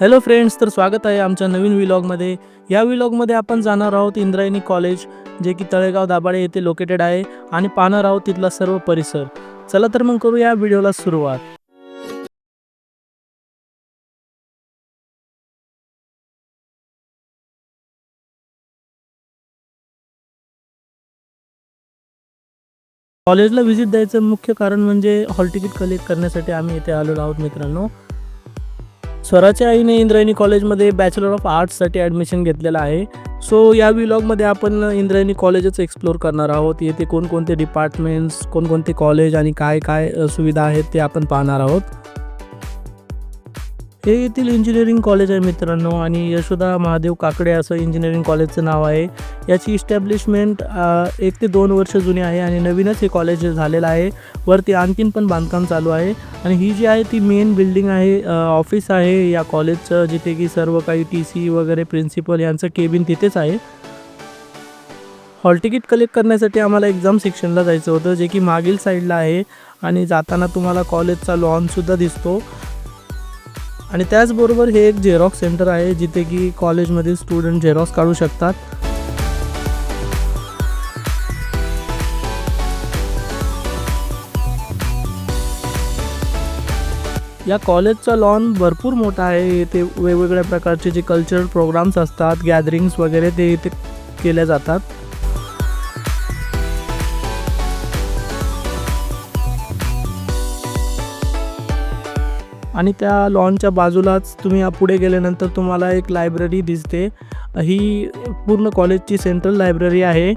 Hello friends तर स्वागत आहे आमच्या नवीन विलॉगमध्ये या विलॉगमध्ये आपण जाणार आहोत इंद्रायणी कॉलेज जे की तळेगाव दाभाडे येथे लोकेटेड आहे आणि पाहणार आहोत तिथला सर्व परिसर. चला तर मग करू या व्हिडिओला सुरुवात. कॉलेजला व्हिजिट द्यायचं मुख्य कारण म्हणजे हॉल तिकीट कलेक्ट करण्यासाठी आम्ही इथे आलेलो आहोत मित्रांनो. स्वराच्या आईने इंद्रायणी कॉलेजमध्ये बॅचलर ऑफ आर्ट्ससाठी ॲडमिशन घेतलेलं आहे. सो या विलॉगमध्ये आपण इंद्रायणी कॉलेजच एक्सप्लोर करणार आहोत. येथे कोणकोणते डिपार्टमेंट्स कोणकोणते कॉलेज आणि काय काय सुविधा आहेत ते आपण पाहणार आहोत. हे येथील इंजिनिअरिंग कॉलेज आहे मित्रांनो आणि यशोदा महादेव काकडे असं इंजिनिअरिंग कॉलेजचं नाव आहे. याची इस्टॅब्लिशमेंट एक ते दोन वर्ष जुनी आहे आणि नवीनच हे कॉलेज झालेलं आहे. वरती आणखीन पण बांधकाम चालू आहे आणि ही जी आहे ती मेन बिल्डिंग आहे ऑफिस आहे या कॉलेजचं जिथे की सर्व काही टी सी वगैरे प्रिन्सिपल यांचं केबिन तिथेच आहे. हॉल तिकीट कलेक्ट करण्यासाठी आम्हाला एक्झाम सेक्शनला जायचं होतं जे की मागील साईडला आहे आणि जाताना तुम्हाला कॉलेजचा लॉनसुद्धा दिसतो. आणि त्याचबरोबर हे एक झेरॉक्स सेंटर आहे जिथे की कॉलेजमधील स्टुडंट झेरॉक्स काढू शकतात. या कॉलेजचा लॉन भरपूर मोठा आहे. इथे वेगवेगळ्या प्रकारचे जे कल्चरल प्रोग्राम्स असतात गॅदरिंग्स वगैरे ते इथे केल्या जातात. आणि त्या लॉनच्या बाजूलाच तुम्ही पुढे गेल्यानंतर तुम्हाला एक लायब्ररी दिसते. ही पूर्ण कॉलेजची सेंट्रल लायब्ररी आहे.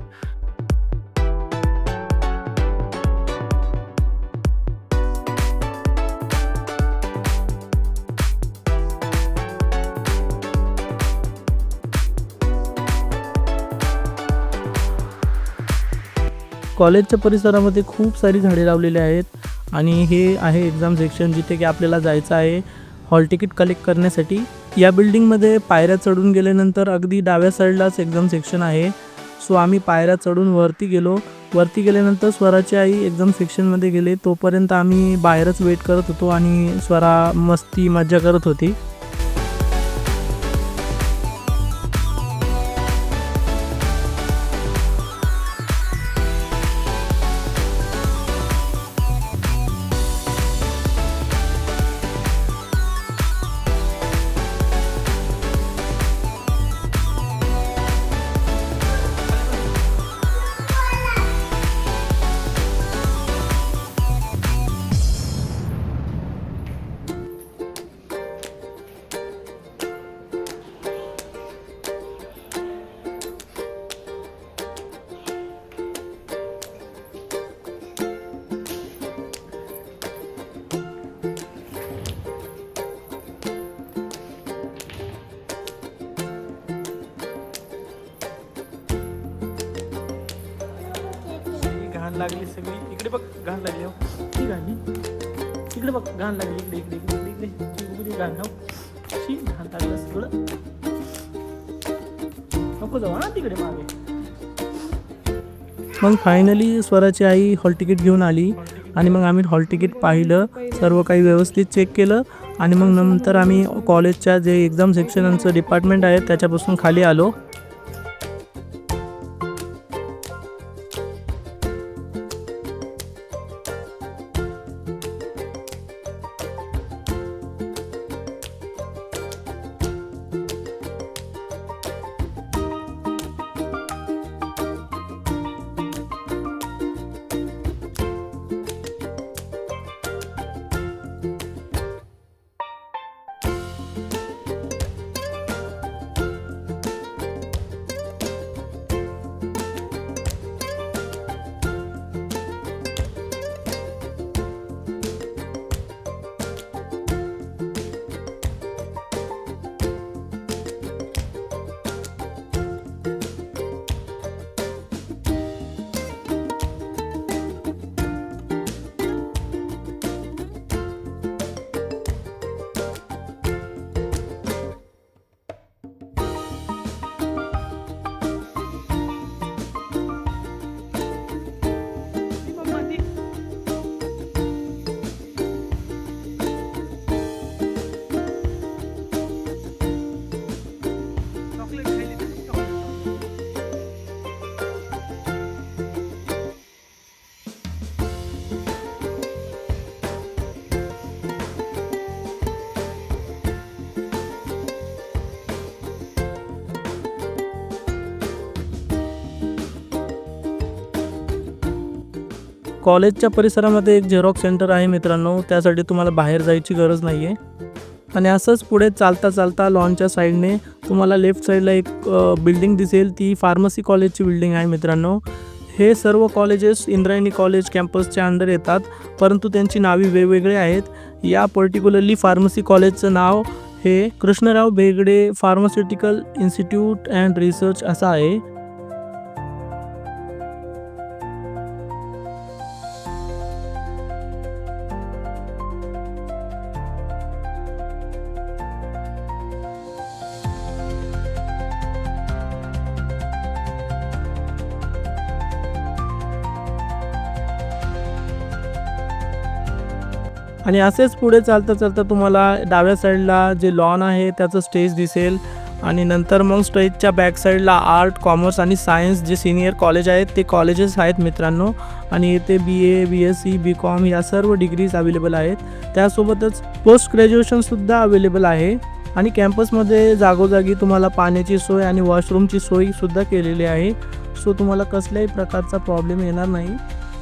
कॉलेजच्या परिसरामध्ये खूप सारी झाडे लावलेली आहेत. आणि हे आहे एक्झाम सेक्शन जिथे की आपल्याला जायचं आहे. हॉल तिकीट कलेक्ट करण्यासाठी. या बिल्डिंगमध्ये पायऱ्या चढून गेल्यानंतर अगदी डाव्या साईडलाच एक्झाम सेक्शन आहे. सो आम्ही पायऱ्या चढून वरती गेलो. वरती गेल्यानंतर स्वराची आई एक्झाम सेक्शनमध्ये गेले. तोपर्यंत आम्ही बाहेरच वेट करत होतो आणि स्वरा मस्ती मज्जा करत होती. लागली सगळी. इकडे बघ घाण लागली हो. ती घाण इकडे बघ घाण लागली. इकडे इकडे इकडे इकडे इकडे. घाण हो. शी घाण लागलं सगळं नको जाऊ हा तिकडे मागे. मग फायनली स्वराची आई हॉल तिकीट घेऊन आली आणि मग आम्ही हॉल तिकीट पाहिलं. सर्व काही व्यवस्थित चेक केलं आणि मग नंतर आम्ही कॉलेजच्या जे एक्झाम सेक्शनचं डिपार्टमेंट आहे त्याच्यापासून खाली आलो. कॉलेजच्या परिसरामध्ये एक झेरॉक्स सेंटर आहे मित्रांनो. त्यासाठी तुम्हाला बाहेर जायची गरज नाही आहे आणि असंच पुढे चालता चालता लॉनच्या साईडने तुम्हाला लेफ्ट साईडला एक बिल्डिंग दिसेल. ती फार्मसी कॉलेजची बिल्डिंग आहे मित्रांनो. हे सर्व कॉलेजेस इंद्रायणी कॉलेज कॅम्पसच्या अंडर येतात. परंतु त्यांची नावे वेगवेगळे आहेत. या पर्टिक्युलरली फार्मसी कॉलेजचं नाव हे Krishnarao Begade pharmaceutical institute and research असं आहे. आणि असेच पुढे चालता चालता तुम्हाला डाव्या साईडला जे लॉन आहे त्याचं स्टेज दिसेल. आणि नंतर मग स्टेजच्या बॅक साईडला आर्ट कॉमर्स आणि सायन्स जे सिनियर कॉलेज आहेत ते कॉलेजेस आहेत मित्रांनो. आणि इथे B A B S C B com या सर्व डिग्रीज अवेलेबल आहेत. त्यासोबतच पोस्ट ग्रॅज्युएशनसुद्धा अवेलेबल आहे. आणि कॅम्पसमध्ये जागोजागी तुम्हाला पाण्याची सोय आणि वॉशरूमची सोयसुद्धा केलेली आहे. सो तुम्हाला कसल्याही प्रकारचा प्रॉब्लेम येणार नाही.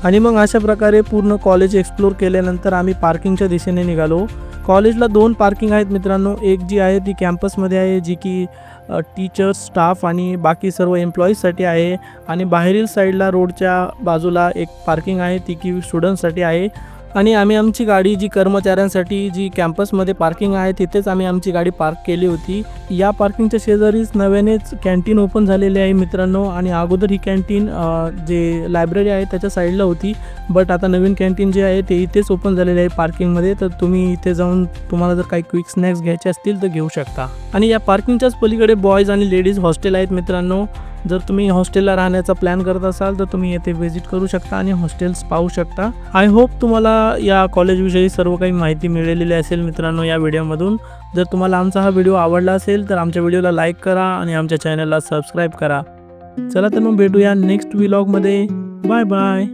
आणि मग अशा प्रकारे पूर्ण कॉलेज एक्सप्लोर केल्यानंतर आम्ही पार्किंगच्या दिशेने निघालो. कॉलेजला दोन पार्किंग आहेत मित्रांनो. एक जी आहे ती कॅम्पसमध्ये आहे जी की टीचर्स स्टाफ आणि बाकी सर्व एम्प्लॉईजसाठी आहे. आणि बाहेरील साईडला रोडच्या बाजूला एक पार्किंग आहे ती की स्टुडंटसाठी आहे. आणि आम्ही आमची गाडी जी कर्मचाऱ्यांसाठी जी कॅम्पसमध्ये पार्किंग आहे तिथेच आम्ही आमची गाडी पार्क केली होती. या पार्किंगच्या शेजारीच नव्यानेच कॅन्टीन ओपन झालेली आहे मित्रांनो आणि अगोदर ही कॅन्टीन जे लायब्ररी आहे त्याच्या साईडला होती. बट आता नवीन कॅन्टीन जे आहे ते इथेच ओपन झालेले आहे पार्किंगमध्ये. तर तुम्ही इथे जाऊन तुम्हाला जर काही क्विक स्नॅक्स घ्यायचे असतील तर घेऊ शकता. आणि या पार्किंगच्याच पलीकडे बॉयज आणि लेडीज हॉस्टेल आहेत मित्रांनो. जर तुम्ही हॉस्टेलला राहण्याचा प्लॅन करत असाल तर तुम्ही येथे व्हिजिट करू शकता आणि हॉस्टेल्स पाहू शकता. आय होप तुम्हाला या कॉलेजविषयी सर्व काही माहिती मिळालेली असेल मित्रांनो या व्हिडिओमधून जर तुम्हाला आमचा हा व्हिडिओ आवडला असेल तर आमच्या व्हिडिओला लाईक करा आणि आमच्या चॅनलला सबस्क्राईब करा. चला तर मग भेटूया नेक्स्ट व्लॉगमध्ये बाय बाय